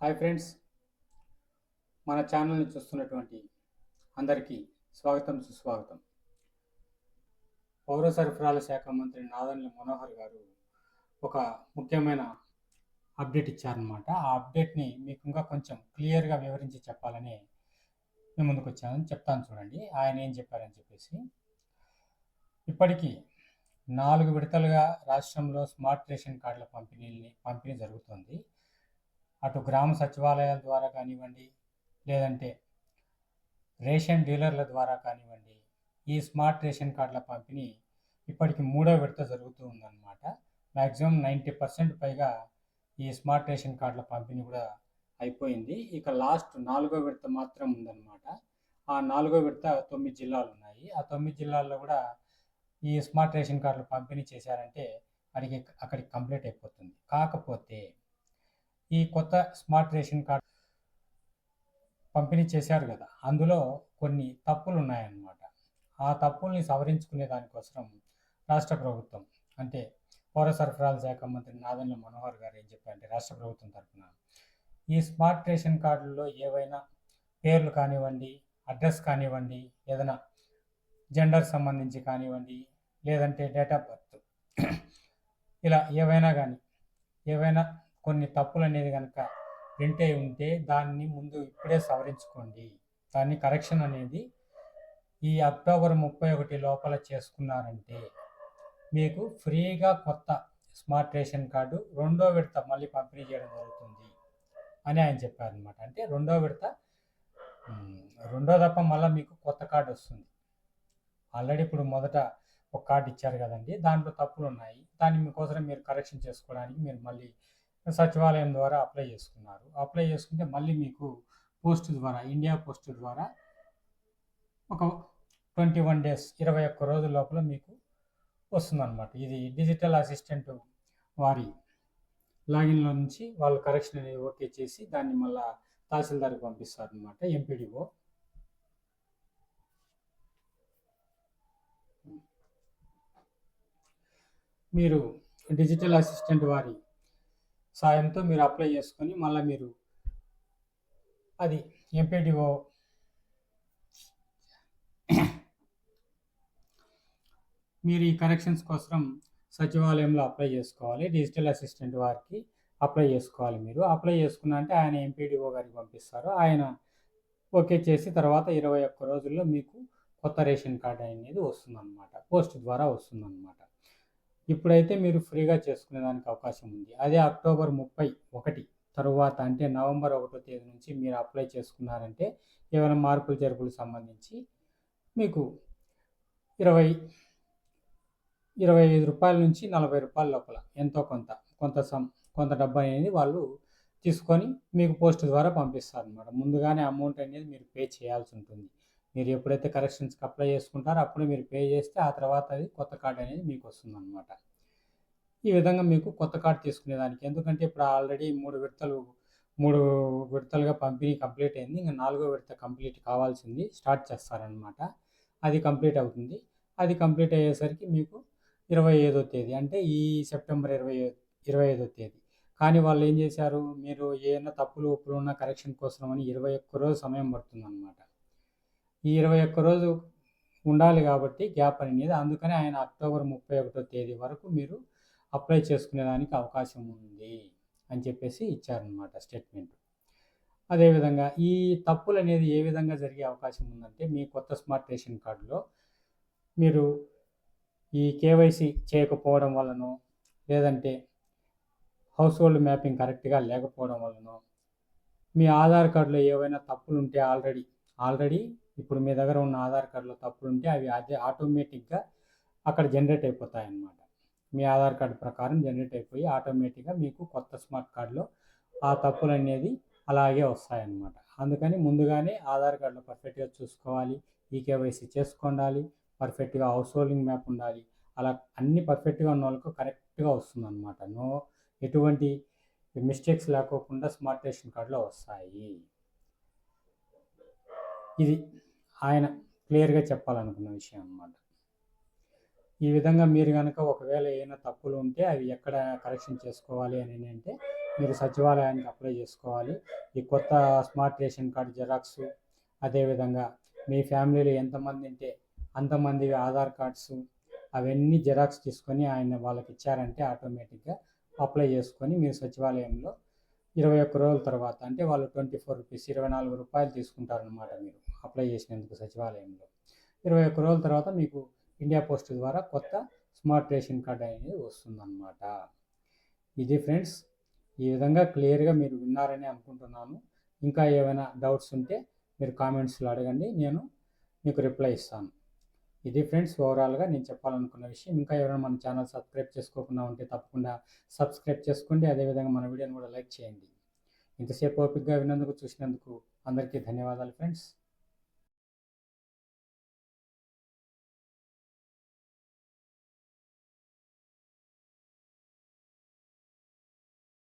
Hi friends. మన ఛానల్ని చూస్తున్నటువంటి అందరికీ స్వాగతం సుస్వాగతం. పౌర సరఫరాల శాఖ మంత్రి నాదన్ల మనోహర్ గారు ఒక ముఖ్యమైన అప్డేట్ ఇచ్చారనమాట ఆ అప్డేట్ని మీకు ఇంకా కొంచెం క్లియర్గా వివరించి చెప్పాలని మేము ముందుకు వచ్చాను. చెప్తాను చూడండి. ఆయన ఏం చెప్పారని చెప్పేసి ఇప్పటికీ నాలుగు విడతలుగా రాష్ట్రంలో స్మార్ట్ రేషన్ కార్డుల పంపిణీని పంపిణీ జరుగుతుంది. అటు గ్రామ సచివాలయాల ద్వారా కానివ్వండి లేదంటే రేషన్ డీలర్ల ద్వారా కానివ్వండి ఈ స్మార్ట్ రేషన్ కార్డుల పంపిణీ ఇప్పటికి మూడో విడత జరుగుతూ ఉందన్నమాట. మ్యాక్సిమం నైంటీ పర్సెంట్ పైగా ఈ స్మార్ట్ రేషన్ కార్డుల పంపిణీ కూడా అయిపోయింది. ఇక లాస్ట్ నాలుగో విడత మాత్రం ఉందన్నమాట. ఆ నాలుగో విడత తొమ్మిది జిల్లాలు ఉన్నాయి. ఆ తొమ్మిది జిల్లాల్లో కూడా ఈ స్మార్ట్ రేషన్ కార్డులు పంపిణీ చేశారంటే అడిగి అక్కడికి కంప్లీట్ అయిపోతుంది. కాకపోతే ఈ కొత్త స్మార్ట్ రేషన్ కార్డు పంపిణీ చేశారు కదా. అందులో కొన్ని తప్పులు ఉన్నాయన్నమాట ఆ తప్పుల్ని సవరించుకునే దానికోసం రాష్ట్ర ప్రభుత్వం అంటే పౌర సరఫరాల శాఖ మంత్రి నాదన్ల మనోహర్ గారు ఏం చెప్పారంటే రాష్ట్ర ప్రభుత్వం తరఫున ఈ స్మార్ట్ రేషన్ కార్డుల్లో ఏవైనా పేర్లు కానివ్వండి అడ్రస్ కానివ్వండి ఏదైనా జెండర్ సంబంధించి కానివ్వండి లేదంటే డేట్ ఆఫ్ బర్త్ ఇలా ఏవైనా కానీ ఏవైనా కొన్ని తప్పులు అనేది కనుక ప్రింట్ అయి ఉంటే దాన్ని ముందు ఇప్పుడే సవరించుకోండి. దాన్ని కరెక్షన్ అనేది ఈ అక్టోబర్ ముప్పై ఒకటి లోపల చేసుకున్నారంటే మీకు ఫ్రీగా కొత్త స్మార్ట్ రేషన్ కార్డు రెండో విడత మళ్ళీ పంపిణీ చేయడం జరుగుతుంది అని ఆయన చెప్పారనమాట అంటే రెండో విడత రెండో తప్ప మళ్ళీ మీకు కొత్త కార్డు వస్తుంది. ఆల్రెడీ ఇప్పుడు మొదట ఒక కార్డు ఇచ్చారు కదండి దాంట్లో తప్పులు ఉన్నాయి దాన్ని మీకోసం మీరు కరెక్షన్ చేసుకోవడానికి మీరు మళ్ళీ సచివాలయం ద్వారా అప్లై చేసుకున్నారు. అప్లై చేసుకుంటే మళ్ళీ మీకు పోస్ట్ ద్వారా ఇండియా పోస్ట్ ద్వారా ఒక ట్వంటీ వన్ డేస్ ఇరవై ఒక్క రోజుల లోపల మీకు వస్తుందన్నమాట. ఇది డిజిటల్ అసిస్టెంట్ వారి లాగిన్లో నుంచి వాళ్ళు కరెక్షన్ అనేది ఓకే చేసి దాన్ని మళ్ళీ తహసీల్దార్కి పంపిస్తారు అనమాట ఎంపీడీఓ. మీరు డిజిటల్ అసిస్టెంట్ వారి సాయంతో మీరు అప్లై చేసుకొని మళ్ళీ మీరు అది ఎంపీడీఓ మీరు ఈ కరెక్షన్స్ కోసం సచివాలయంలో అప్లై చేసుకోవాలి. డిజిటల్ అసిస్టెంట్ వారికి అప్లై చేసుకోవాలి మీరు. అప్లై చేసుకున్నంటే ఆయన ఎంపీడీఓ గారికి పంపిస్తారు. ఆయన ఓకే చేసి తర్వాత ఇరవై ఒక్క రోజుల్లో మీకు కొత్త రేషన్ కార్డు అనేది వస్తుందన్నమాట. పోస్ట్ ద్వారా వస్తుందన్నమాట. ఇప్పుడైతే మీరు ఫ్రీగా చేసుకునే దానికి అవకాశం ఉంది. అదే అక్టోబర్ ముప్పై ఒకటి తరువాత అంటే నవంబర్ ఒకటో తేదీ నుంచి మీరు అప్లై చేసుకున్నారంటే ఏమైనా మార్పులు జరుపులు సంబంధించి మీకు ఇరవై ఇరవై ఐదు రూపాయల నుంచి నలభై రూపాయల లోపల ఎంతో కొంత కొంత సం కొంత డబ్బు అనేది వాళ్ళు తీసుకొని మీకు పోస్ట్ ద్వారా పంపిస్తారు అనమాట ముందుగానే అమౌంట్ అనేది మీరు పే చేయాల్సి ఉంటుంది. మీరు ఎప్పుడైతే కరెక్షన్స్కి అప్లై చేసుకుంటారో అప్పుడు మీరు పే చేస్తే ఆ తర్వాత అది కొత్త కార్డు అనేది మీకు వస్తుంది అనమాట ఈ విధంగా మీకు కొత్త కార్డు తీసుకునేదానికి. ఎందుకంటే ఇప్పుడు ఆల్రెడీ మూడు విడతలు మూడు విడతలుగా పంపిణీ కంప్లీట్ అయింది. ఇంకా నాలుగో విడత కంప్లీట్ కావాల్సింది స్టార్ట్ చేస్తారనమాట అది కంప్లీట్ అవుతుంది. అది కంప్లీట్ అయ్యేసరికి మీకు ఇరవై ఐదో తేదీ అంటే ఈ సెప్టెంబర్ ఇరవై ఇరవై ఐదో తేదీ. కానీ వాళ్ళు ఏం చేశారు? మీరు ఏమైనా తప్పులు ఒప్పులు ఉన్న కరెక్షన్ కోసం అని ఇరవై ఒక్క రోజు సమయం పడుతుంది అనమాట ఈ ఇరవై ఒక్క రోజు ఉండాలి కాబట్టి గ్యాప్ అనేది. అందుకని ఆయన అక్టోబర్ ముప్పై ఒకటో తేదీ వరకు మీరు అప్లై చేసుకునేదానికి అవకాశం ఉంది అని చెప్పేసి ఇచ్చారనమాట స్టేట్మెంట్. అదేవిధంగా ఈ తప్పులు అనేది ఏ విధంగా జరిగే అవకాశం ఉందంటే మీ కొత్త స్మార్ట్ రేషన్ కార్డులో మీరు ఈ కేవైసీ చేయకపోవడం వలనో లేదంటే హౌస్ హోల్డ్ మ్యాపింగ్ కరెక్ట్గా లేకపోవడం వలనో మీ ఆధార్ కార్డులో ఏవైనా తప్పులు ఉంటే ఆల్రెడీ ఆల్రెడీ ఇప్పుడు మీ దగ్గర ఉన్న ఆధార్ కార్డులో తప్పులు ఉంటే అవి అదే ఆటోమేటిక్గా అక్కడ జనరేట్ అయిపోతాయి అన్నమాట మీ ఆధార్ కార్డు ప్రకారం జనరేట్ అయిపోయి ఆటోమేటిక్గా మీకు కొత్త స్మార్ట్ కార్డులో ఆ తప్పులు అనేది అలాగే వస్తాయన్నమాట. అందుకని ముందుగానే ఆధార్ కార్డులో పర్ఫెక్ట్గా చూసుకోవాలి ఈ కేవైసీ చేసుకోండాలి పర్ఫెక్ట్గా హౌస్ హోల్డింగ్ మ్యాప్ ఉండాలి అలా అన్ని పర్ఫెక్ట్గా ఉన్న వాళ్ళకు కరెక్ట్గా వస్తుంది అనమాట నో ఎటువంటి మిస్టేక్స్ లేకోకుండా స్మార్ట్ రేషన్ కార్డులో వస్తాయి. ఇది ఆయన క్లియర్గా చెప్పాలనుకున్న విషయం అన్నమాట. ఈ విధంగా మీరు కనుక ఒకవేళ ఏమైనా తప్పులు ఉంటే అవి ఎక్కడ కరెక్షన్ చేసుకోవాలి అని అంటే మీరు సచివాలయానికి అప్లై చేసుకోవాలి. ఈ కొత్త స్మార్ట్ రేషన్ కార్డు జెరాక్స్ అదేవిధంగా మీ ఫ్యామిలీలో ఎంతమంది ఉంటే అంతమంది ఆధార్ కార్డ్స్ అవన్నీ జెరాక్స్ తీసుకొని ఆయన వాళ్ళకి ఇచ్చారంటే ఆటోమేటిక్గా అప్లై చేసుకొని మీరు సచివాలయంలో ఇరవై ఒక్క రోజుల తర్వాత అంటే వాళ్ళు ట్వంటీ ఫోర్ రూపీస్ ఇరవై నాలుగు రూపాయలు తీసుకుంటారనమాట మీరు. అప్లై చేసినందుకు సచివాలయంలో. ఇరవై ఒక్క రోజుల తర్వాత మీకు ఇండియా పోస్ట్ ద్వారా కొత్త స్మార్ట్ రేషన్ కార్డ్ అనేది వస్తుందన్నమాట. ఇది ఫ్రెండ్స్ ఈ విధంగా క్లియర్గా మీరు విన్నారని అనుకుంటున్నాను. ఇంకా ఏమైనా డౌట్స్ ఉంటే మీరు కామెంట్స్లో అడగండి నేను మీకు రిప్లై ఇస్తాను. ఇది ఫ్రెండ్స్ ఓవరాల్గా నేను చెప్పాలనుకున్న విషయం. ఇంకా ఎవరైనా మన ఛానల్ సబ్స్క్రైబ్ చేసుకోకుండా ఉంటే తప్పకుండా సబ్స్క్రైబ్ చేసుకోండి. అదేవిధంగా మన వీడియోని కూడా లైక్ చేయండి. ఇంతసేపు ఓపికగా విన్నందుకు చూసినందుకు అందరికీ ధన్యవాదాలు ఫ్రెండ్స్.